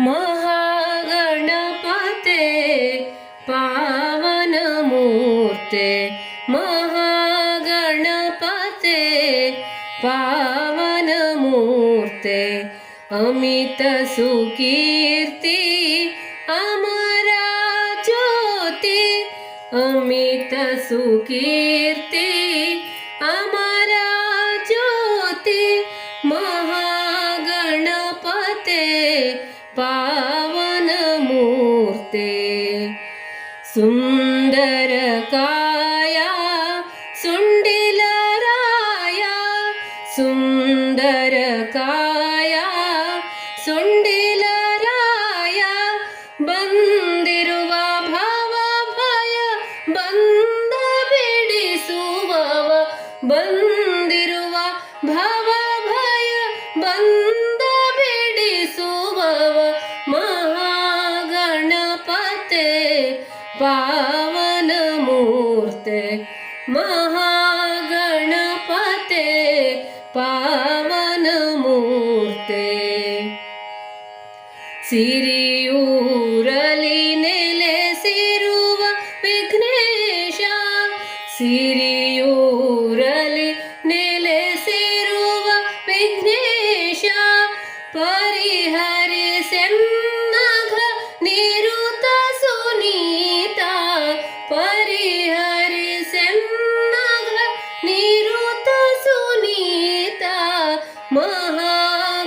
महागणपते पावनमूर्ते महागणपते पावनमूर्ते अमित सुकीर्ति अमरा ज्योति अमित सुकीर्ति पावनमूर्ते। सुन्दरकाया सुण्डिलराया सुन्दरकाया सुण्डिलराया बन्दिरुव भव भय बिडु बिडिसुव बन्द ಪಾವನ ಮೂರ್ತೆ ಮಹಾಗಣಪತೆ ಪಾವನ ಮೂರ್ತೆ ಸಿರಿಯೂರಲಿ ನೆಲೆಸಿರುವ ವಿಘ್ನೇಶ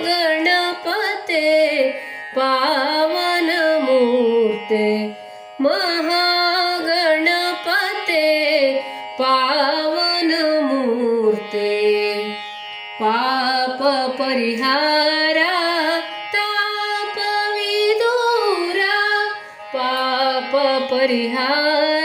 महागणपते पावन मूर्ते महागणपते पावन मूर्ते पाप परिहारा ताप विदूरा पाप परिहार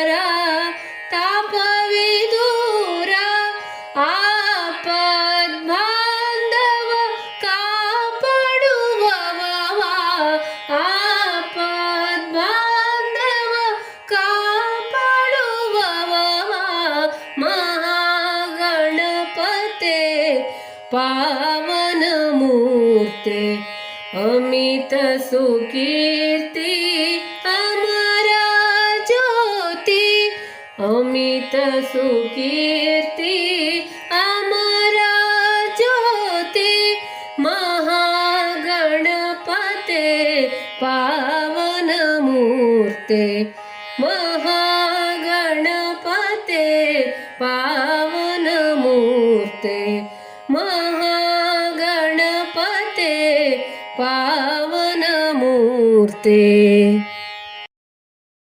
પાવન મૂર્તે અમિત સુકીર્તિ અમારા જ્યોતિ. અમિત સુકીર્તિ અમારા જ્યોતિ. મહાગણપતે પાવન મૂર્તે મહાગણપતે પા പാവനമൂർത്തേ.